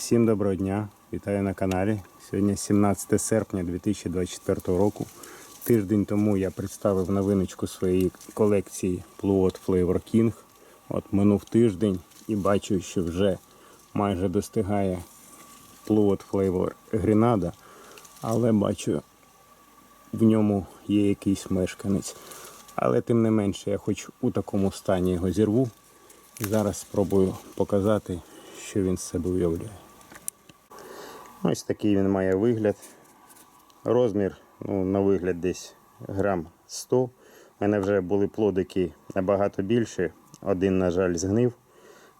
Всім доброго дня, вітаю на каналі. Сьогодні 17 серпня 2024 року. Тиждень тому я представив новиночку своєї колекції Pluot Flavor King. От минув тиждень і бачу, що вже майже достигає Pluot Flavor Grenada, але бачу, в ньому є якийсь мешканець. Але тим не менше, я хоч у такому стані його зірву. Зараз спробую показати, що він з себе уявляє. Ось такий він має вигляд. Розмір, ну, на вигляд, десь грам 100. У мене вже були плодики набагато більше. Один, на жаль, згнив,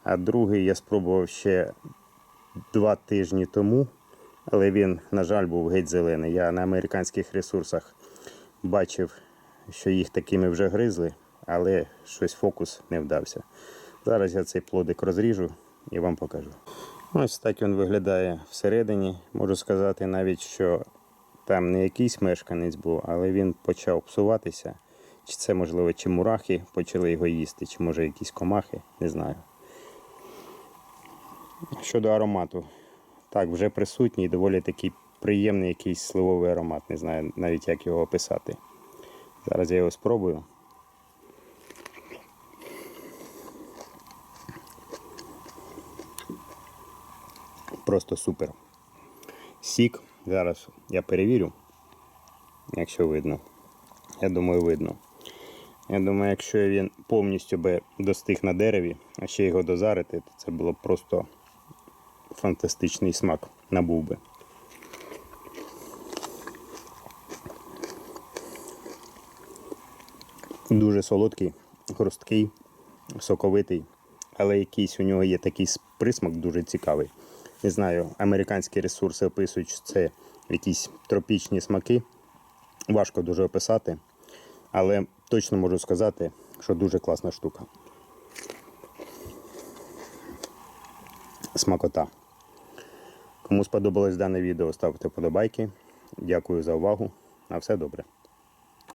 а другий я спробував ще два тижні тому, але він, на жаль, був геть зелений. Я на американських ресурсах бачив, що їх такими вже гризли, але щось фокус не вдався. Зараз я цей плодик розріжу і вам покажу. Ось так він виглядає всередині. Можу сказати навіть, що там не якийсь мешканець був, але він почав псуватися. Чи це, можливо, чи мурахи почали його їсти, чи може якісь комахи, не знаю. Щодо аромату, так, вже присутній, доволі такий приємний якийсь сливовий аромат. Не знаю навіть як його описати. Зараз я його спробую. Просто супер. Сік. Зараз я перевірю, якщо видно. Я думаю, видно. Я думаю, якщо він повністю би достиг на дереві, а ще його дозарити, то це було б просто фантастичний смак набув би. Дуже солодкий, хрусткий, соковитий, але якийсь у нього є такий присмак дуже цікавий. Не знаю, американські ресурси описують, що це якісь тропічні смаки. Важко дуже описати, але точно можу сказати, що дуже класна штука. Смакота. Кому сподобалось дане відео, ставте вподобайки. Дякую за увагу. На все добре.